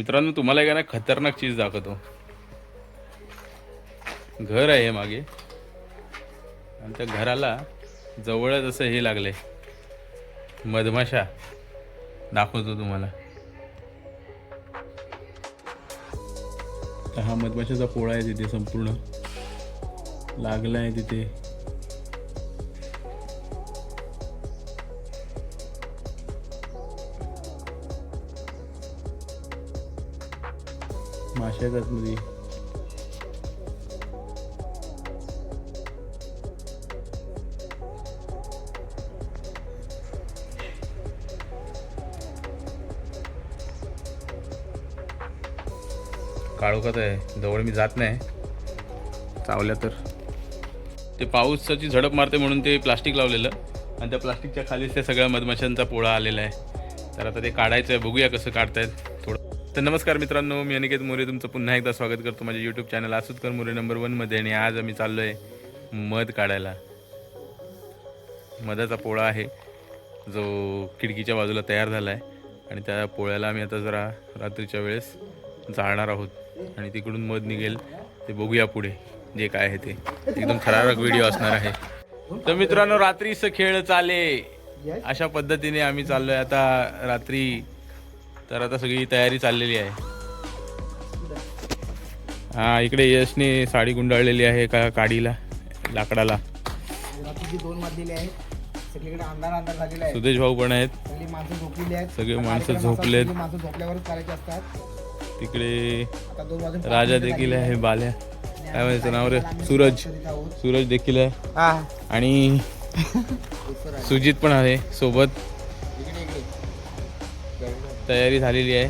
मित्रांनो तुम्हाला एक ना खतरनाक चीज दाखवतो. घर आहे मागे. आणि त्या घराला जवळच असं हे लागले मधमाशा दाखवतो तुम्हाला. तर हा मधमाशाचा पोळा आहे तिथे संपूर्ण. लागला आहे तिथे. माशा आतमध्ये काळोखात आहे जवळ मी जात नाही. चावल्या तर. ते पाऊसाची झडप मारते म्हणून ते प्लास्टिक लावलेलं. आणि त्या प्लास्टिकच्या खालीच त्या सगळ्या मधमाशांचा पोळा आलेला आहे. तर आता ते काढायचं आहे. बघूया कसं काढतायत. तर नमस्कार मित्रांनो मी अनिकेत मोरे. तुमचं पुन्हा एकदा स्वागत करतो माझ्या YouTube channel Asutkar More number वनमध्ये आणि आज आम्ही चाललो आहे मध काढायला. मधाचा पोळा आहे. जो खिडकीच्या बाजूला तयार झाला आहे आणि त्या पोळ्याला आम्ही आता जरा रात्रीच्या वेळेस जाळणार आहोत. आणि तिकडून मध निघेल. ते बघूया पुढे जे काय आहे ते. एकदम थरारक व्हिडिओ असणार आहे. तर मित्रांनो रात्रीचं खेळ चाले. अशा पद्धतीने आम्ही चाललोय. आता रात्री तर आता सगळी तयारी चाललेली आहे. हा इकडे यशने साडी गुंडाळलेली आहे का काडीला लाकडाला. रात्रीची दोन वाजलेली आहेत. सगळीकडे अंधार अंधार झालेला आहे. सुदेश भाऊ पण आहेत. सगळी माणसं झोपलेली आहेत. सगळे माणसं माणसं झोपल्यावरच असतात. तिकडे राजा देखील आहे. बाल्या. काय म्हणायचं नाव रे? सूरज. सूरज देखील आहे. आणि. सुजित पण आहे सोबत. तयारी झालेली आहे.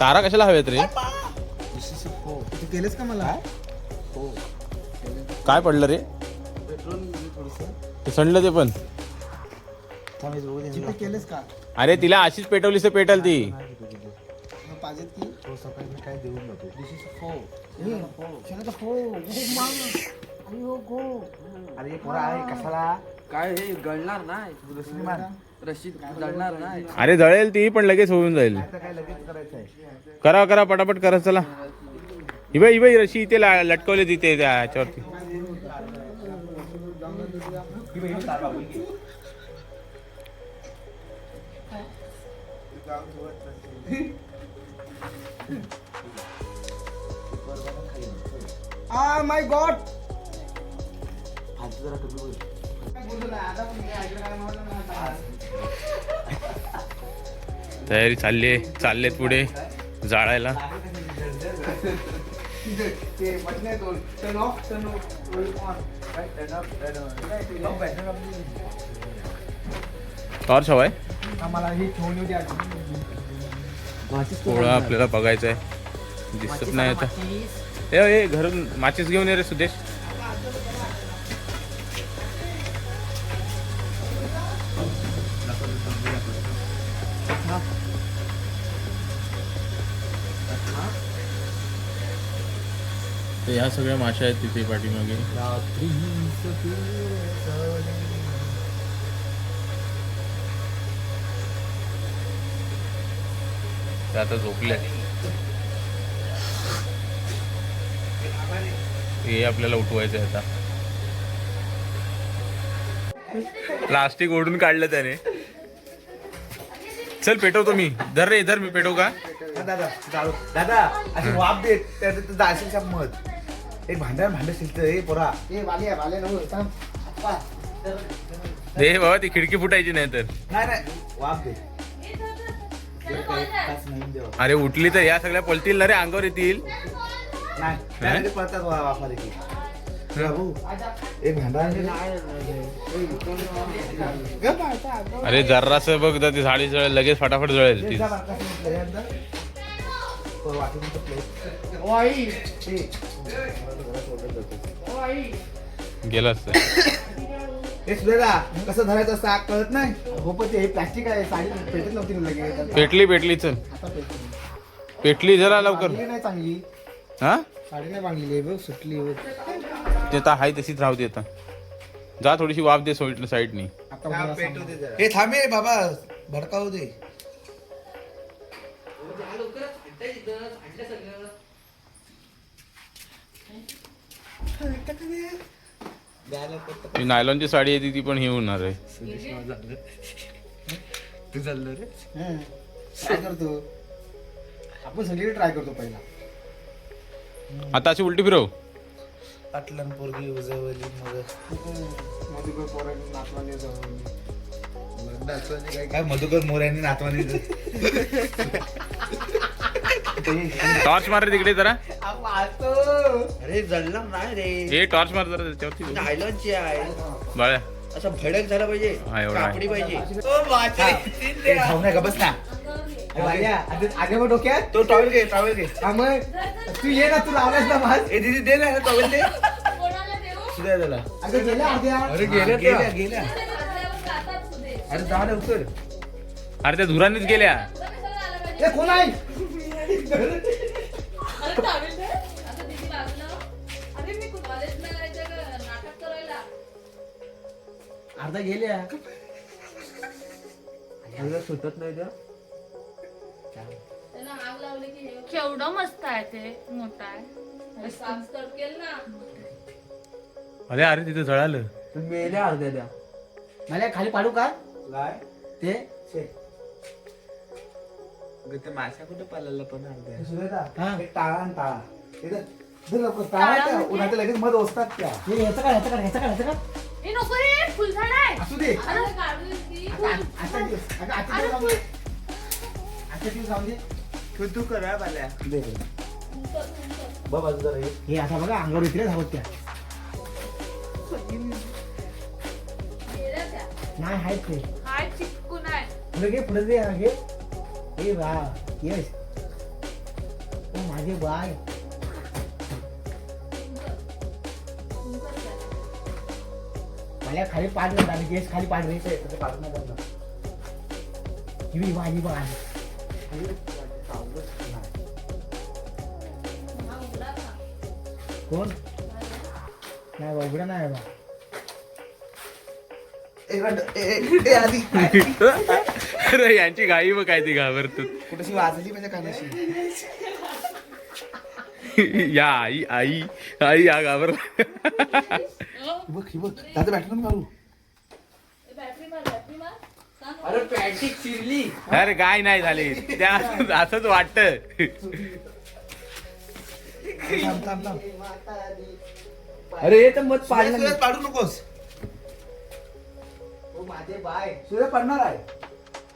तारा कशाला हव्यात रे? तू केलंस का मला? काय? पडलं रे? पेट्रोल थोडस. ते सडलं ते पण. केलंस का? अरे तिला अशीच पेटवलीस तर पेटल ती. मग पाहिजेत की? हो सकाळी काय देऊन जातो दिस इज फो शनाचा फो गो मांग अयो गो अरे पोरा आहे कशाला? काय हे गळणार नाही. श्रीमान रशीद जळणार नाही. अरे जळेल ती पण लगेच होऊन जाईल. आता काय लगेच करायचं आहे करा करा पटापट करा चला. ही बाई रशी इथे ला- लटकवली तिथे त्या ह्याच्यावरती. माय गॉड हात जरा कमी बोल. तयारी चालली आहे चाललेत पुढे जाळायला. टॉर्च हवाय. ही. पोळा आपल्याला बघायचा आहे दिसत नाही आता. ए घरून माचीस घेऊन ये रे सुदेश. तर ह्या सगळ्या माशा आहेत तिथे पाठीमागे. त्या आता झोपल्या हे आपल्याला उठवायचं आहे आता. प्लास्टिक ओढून काढलं त्याने. चल पेटवतो मी. धर रे धर मी पेटवू का? दादा दादा अशी वाफ देत त्याचं जाशील मध. एक भांडण भांडण शिलत ए पोरा. ए वाले वाले. दे बाबा ती खिडकी फुटायची नाही तर. नाही नाही. वाफ दे. काच नाही देवा. अरे उठली तर या सगळ्या पलतील ना रे अंगावर येतील. नाही पळतात वा- बाबू एक आता. अरे जर्रास बघ तर ती झाडी जळेल लगेच फटाफट जळेल ती. जा बारका प्लेट घरी आणजा. तो वाटीमध्ये प्लेट. ओ आई ए, जरा सोडत जातो. ओ आई गेला असतं ए सुरेदा कसं धरायचं असतं आग कळत नाही हो पण ते हे प्लास्टिक आहे साडी पेटत नव्हती ना लगेच पेटली पेटली चल आता पेटली. पेटली जरा लवकर नाही चांगली हा साडी नाही आहे बघ सुटली बघ. ते आता हाय तशीच राहते आता जा थोडीशी वाफ दे सोईट साईडनी आता उद्या पेटू सांग. दे जरा. हे थांबे बाबा भडकावू दे ती नायलॉनची साडी आहे ती ती पण हे होणार आहे. तू चाललं रे? हं. काय करतो. आपण सगळीकडे ट्राय करतो पहिला. आता अशी उलटी फिरव. पाटलन पोरगी उजवली मग. मधुकर पोरांनी नातवाने जाऊन काय मधुकर मोऱ्यांनी नातवानी टॉर्च मार रे तिकडे जरा. अरे जळणार नाही रे. हे टॉर्च मार जरा त्याच्यावरती. नायलॉनची आहे. बाळ्या. असं भडक झाला पाहिजे. हा, एवढा आहे. कापडी पाहिजे. भाऊ नाही का? बस ना आगे मग डोक्यात. तो टॉवेल घे टॉवेल घे. हा मग. तू ये ना तू लावलास ना माझ ए दीदी दे ना टॉवेल दे. कोणाला देऊ? सुद्या त्याला अगं गेल्या अर्ध्या. अरे गेल्या गेल्या गेल्या. घातल्यावर जातात सुदे. अरे जा लवकर. अरे त्या धुरांनीच गेल्या. कोण आहे? अरे चालेल ते? आता दीदी लागलं. अरे मी कॉलेजला जायचं का नाटक करायला. अर्धा गेल्या. सुटत नाही त्या. केवढं मस्त आहे ते मोठा आहे. अरे अरे तिथे जळालं. मेल्या अर्ध्या त्या मला खाली पाडू का? काय? ते ते माशा कुठे पालायला पण अर्ध्या. हा. सुरेदा एक टाळा आणि टाळा. इथं धर लवकर, टाळा त्या उन्हात लगेच मध ओसतात त्या. हे ह्याचं काय ह्याचं काय ह्याचं काय ह्याचं काय हे नको रे फुलझाड आहे. असू दे. अरे काढली ती आता आजचा दिवस अगं आजचा दिवस जाऊ दे आजचा दिवस जाऊ दे. तू तू करा दे जरा हे. हे आता बघा अंगावर इकडे धावत त्या. गेल्या त्या. नाही आहेत ते. हाय चिटकून आहे. पुढे घे पुढे दे हे. हे वा येस. ओ माझे बाय. मला खाली पाड रे आणि केस खाली पाड रे ते पाडून नाही जाणार. ही माझी बाय. कोण? नाही बा उघडा नाही बा. ए, रड- ए, ए, ए, आधी. अरे यांची गाई बघ काय ती घाबरतो कुठेशी वाजली म्हणजे कानाशी? या आई आई आई या घाबर. ही बघ ही बघ. दादा बॅटरी मारू बॅटरी मार. बॅटरी मार सांग अरे चिरली. अरे काय नाही झाले. त्या असंच वाटत. थांब थांब थांब. अरे हे तर मत सूर्य, पाडू नकोस. ओ माझे बाय. सूर्य पडणार आहे.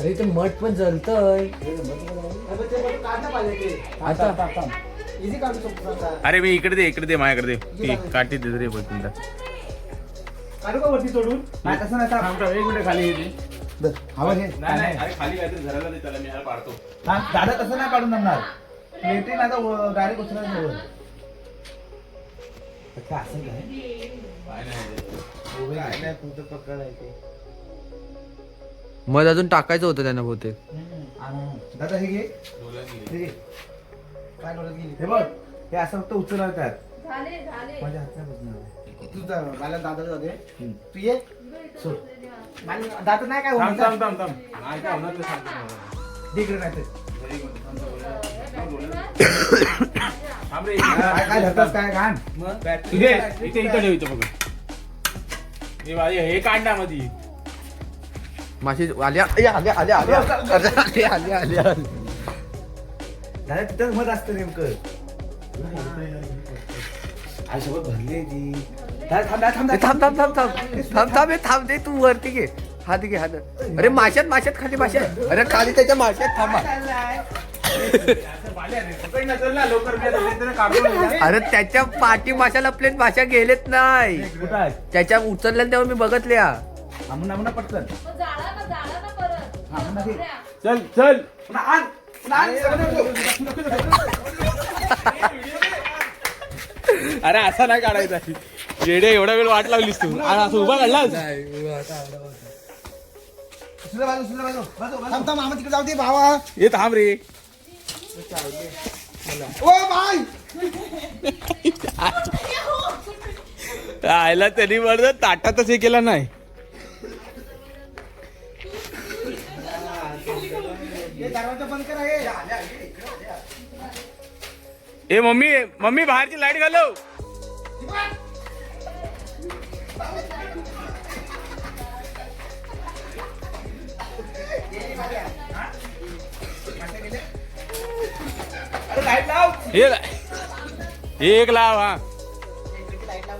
अरे ते मठ पण जलतय आता. अरे मी इकडे दे इकडे दे माझ्याकडे दे. ती काठी दे रे बघ तुमचा काढू का वरती सोडून तसं नाही. एक मिनिट खाली येते. धर, हवा घे अरे खाली काहीतरी धरायला दे त्याला मी ह्याला पाडतो. थांब, दादा तसं नाही काढून जमणार. आता डायरेक्ट काय असं काय? काय नाही तुझं पकड आहे ते मध अजून टाकायचं होतं त्यांना बहुतेक. दादा हे घे. हे घे. काय डोळ्यात गेली? हे बघ हे असं फक्त उचलणार त्यात झाले झाले. माझ्या हातात बसणार तू जा, मला दादा जाऊ दे. तू ये. सोड. मला दादा नाही काय होणार. थांब थांब थांब. नाही काय होणार ते नाही तर. थांब रे. काय काय धरतास काय घाण? इथे इथे इथे ठेव इथं बघ. हे हे कांडा मध्ये माशी आल्या आल्या आल्या आल्या. आल्या आल्या आल्या तिथंच मत असतं नेमकं. भरली ती. थांब थांब. थांब थांब. थांब थांब थांब दे तू वरती घे. हात घे हात अरे माशात माशात खाली माशात अरे खाली त्याच्या माशात थांबा. अरे त्याच्या पाठी माशाला प्लेन माशा गेलेत नाही? त्याच्या उचलल्या तेव्हा मी बघतल्या. हा पटकन. चल चल. अरे असा नाही काढायचा. येडे एवढा वेळ वाट लावलीस तू. आणि असं उभा थांब मामा तिकडे जाऊ दे भावा. ये थांब रे. ओ बाय आयला त्यांनी म्हणत ताटातच हे केला नाही. दरवाजा बंद करा हे ए मम्मी मम्मी बाहेरची लाइट घालव. अरे लाइट लाव. हे हे एक लाव हा. लाइट लाव.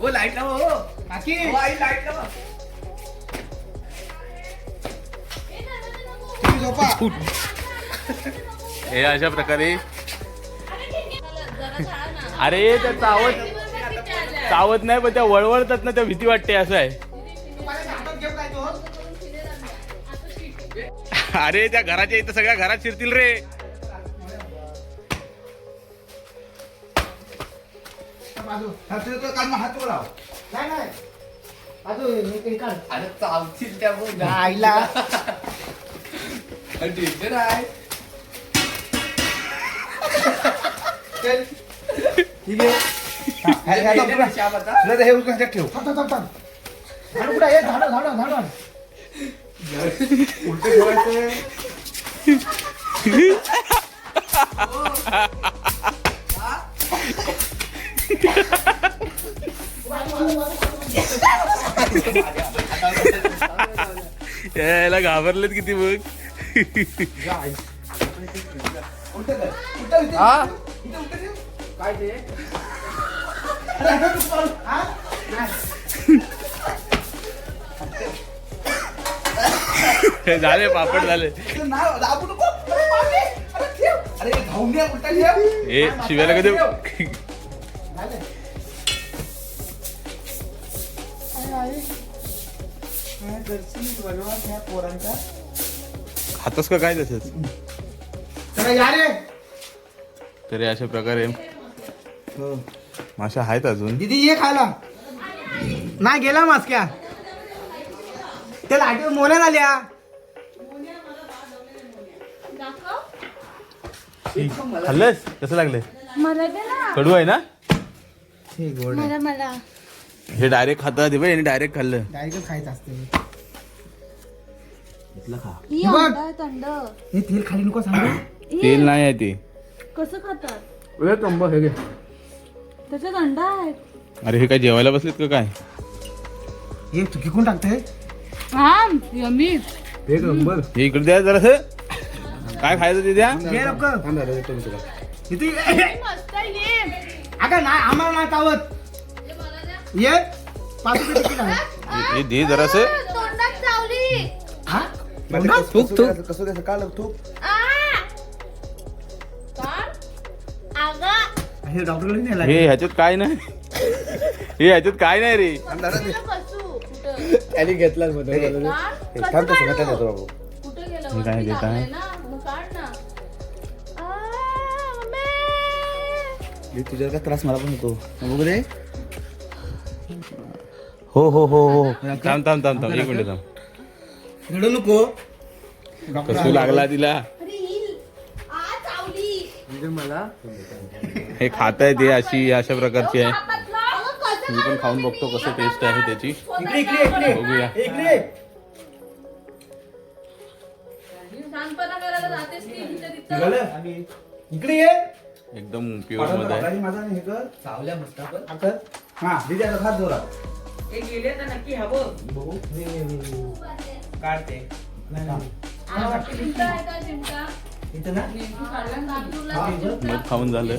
ओ लाइट लावा हो. काकी आई लाइट लावा. हे अशा प्रकारे. अरे त्या चावत? चावत नाही पण त्या वळवळतात ना त्या भीती वाटते असं आहे. अरे त्या घराच्या इथं सगळ्या घरात शिरतील रे. अरे चावतील त्या आईला. डेंजर आहे चल ठीक आहे. हा, हे- हे- हे- हे- श्याम आता तुला हे उचलून ह्याच्यात ठेव. थांब थांब थांब थांब. झाडू कुठं आहे झाडू झाडू झाडू. उलट ठेवायचं यायला घाबरलेत किती बघ. हा काय ते झाले पापड झाले अरे बापरे. अरे हे शिव्याला कधी खातोस का काय तसंच? चला या रे. तरी अशा प्रकारे. माशा आहेत अजून. दीदी ये खायला. नाही गेला मास्क्या. त्या लाटीवर मोन्या आल्या खाल्लंस? कसं लागले मला दे ना. कडू आहे ना? मला मला. हे डायरेक्ट खाता ते याने डायरेक्ट खाल्लं. डायरेक्ट खायचं असते ही बघ. अंडा आहे थंड. हे तेल खाली नको सांगू. तेल नाही आहे ते. कसं खातात? हे कंब हे घे. त्याच्यात अंडा आहे. अरे हे काय जेवायला बसलेत का काय? हे चुकी कोण टाकतंय? हा यमी. हे हे इकडे द्या जरा काय खायचं ते द्या. हे. अगं नाही आम्हाला नाही चावत ये. पाच रुपये तिकीट आहे. हे- हे दे जरास. हा? थूक थूक कसं द्यायचं हे हे ह्याच्यात काय नाही हे ह्याच्यात काय नाही रे कसू? त्याने घेतला. कसं? कुठं गेलं? हे काय मम्मी. तुझ्या का त्रास मला पण होतो बघू दे हो हो हो हो थांब थांब थांब थांब एक मिनिट थांब रडू नको. कसू लागला तिला? ही. चावली. मला हे खात आहे ते अशी अशा प्रकारची आहे. मी पण खाऊन बघतो कसं टेस्ट आहे त्याची. इकडे इकडे इकडे. बघूया. इकडे. ये. एकदम प्युअरमध्ये हे चावल्या मस्त हा दिदी आता हात जोरात. ते गेले तर नक्की हवं. बघू. हे, हे, हे, हे. इथं ना? हा. मध खाऊन झालं.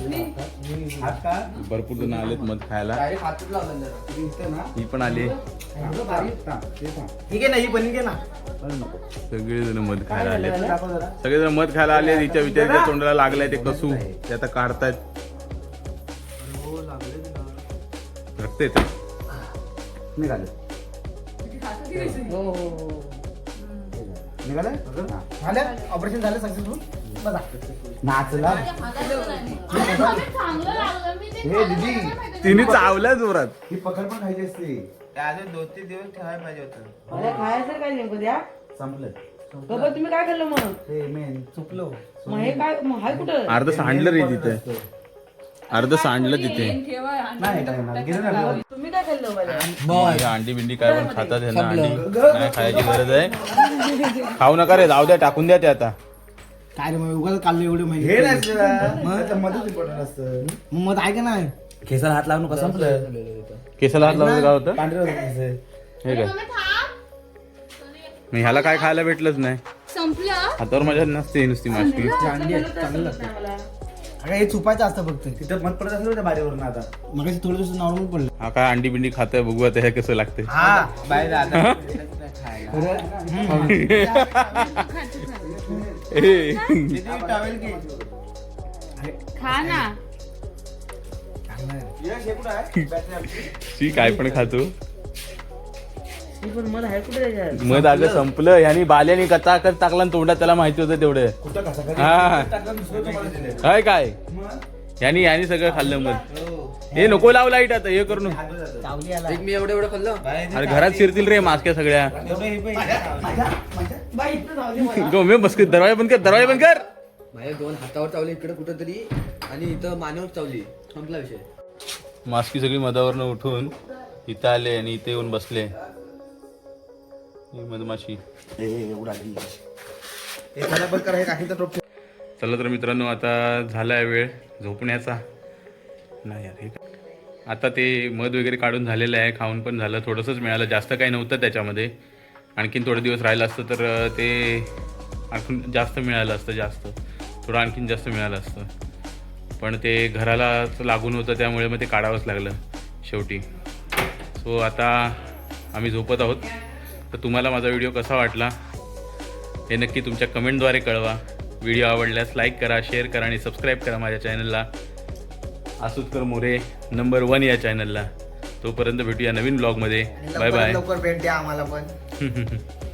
हात का? भरपूर जण आलेत मध खायला. डायरेक्ट हातच लावला जरा. इथं ना? ही पण आली. एवढं हा. ठीक आहे. ना ही बनी घे ना. सगळे जण मध खायला आले दाखव जरा. सगळेजण मध खायला आले तिच्या विचाराच्या तोंडाला लागलाय ते कसू ते आता काढतायत. रक्त येत. निघाले. हो हो हो. निघाले? हा. झालं? ऑपरेशन झालं सक्सेसफुल बघा. नाचला. हे दीदी. तिने चावल्या जोरात. ही पकड पण खायची असते. अजून दोन तीन दिवस ठेवायला पाहिजे होतं. मला खायचं काय नेमकं द्या संपलं. बाबा तुम्ही काय खाल्लं मग ते मेन चुकलो मग हे काय मग हाय कुठं? अर्ध सांडलं रे तिथे. अर्ध सांडलं तिथे. ठेवा आणि नाही काय नाही. गेलं ना तुम्ही काय खाल्लं मला? हे अंडी बिंडी काय पण खातात ह्यांना अंडी. नाही खायची गरज आहे. खाऊ नका रे जाऊ द्या टाकून द्या ते आता. काय रे मग उगाच काढलं एवढे हे माहिती मध्येच असतं. मग मग आहे का नाही? केसाला हात लावून कसं संपलं. केसाला हात लावलं काय होतं? पांढरे होते केस. हे काय? मग ह्याला काय खायला भेटलंच नाही. संपलं. हातावर माझ्या नसते नुसती माशी. अगं हे चुपायचं असतं फक्त. तिथं मत पडत असेल बारीवरून आता. मग थोडं दिवस नॉर्मल पडलं. हा काय अंडी बिंडी खातोय बघू आता हे कसं लागते हा बाहेर आता. खा ना. शी काय पण खातो मध अगं संपलं. ह्यानी बाल्याने कचा कच टाकला आणि तोंडात त्याला माहिती होतं तेवढं. कुठं हा. दिलं. काय? काय यानी यानी सगळं खाल्लं मध. हे. नको लाव लाइट आता हे करून मी एवढं एवढं खाल्लं? अरे घरात शिरतील रे मास्क्या सगळ्या. हे. गो मी बस दरवाजा बंद कर दरवाजा बंद कर. माझ्या दोन हातावर चावली इकडे कुठंतरी आणि इथं मानेवर चावली. संपला विषय. मास्की सगळी मधावरनं उठून इथं आले आणि इथे येऊन बसले. ही मधमाशी. चला तर मित्रांनो आता झाला आहे वेळ झोपण्याचा. नाही यार हे. आता ते मध वगैरे काढून झालेलं आहे खाऊन पण झालं. थोडंसंच मिळालं. जास्त काही नव्हतं त्याच्यामध्ये. आणखीन थोडे दिवस राहिलं असतं तर ते आणखीन जास्त मिळालं असतं जास्त. थोडं आणखीन जास्त मिळालं असतं. पण ते घराला लागून होतं त्यामुळे मग ते काढावंच लागलं शेवटी. सो आता आम्ही झोपत आहोत. तर तुम्हाला माझा व्हिडिओ कसा वाटला हे नक्की तुमच्या कमेंटद्वारे कळवा. व्हिडिओ आवडल्यास लाईक करा शेअर करा आणि सबस्क्राईब करा माझ्या चॅनलला. आसुतकर मोरे नंबर वन या चॅनलला. तोपर्यंत भेटूया नवीन ब्लॉगमध्ये. Bye bye. लवकर भेट द्या आम्हाला पण.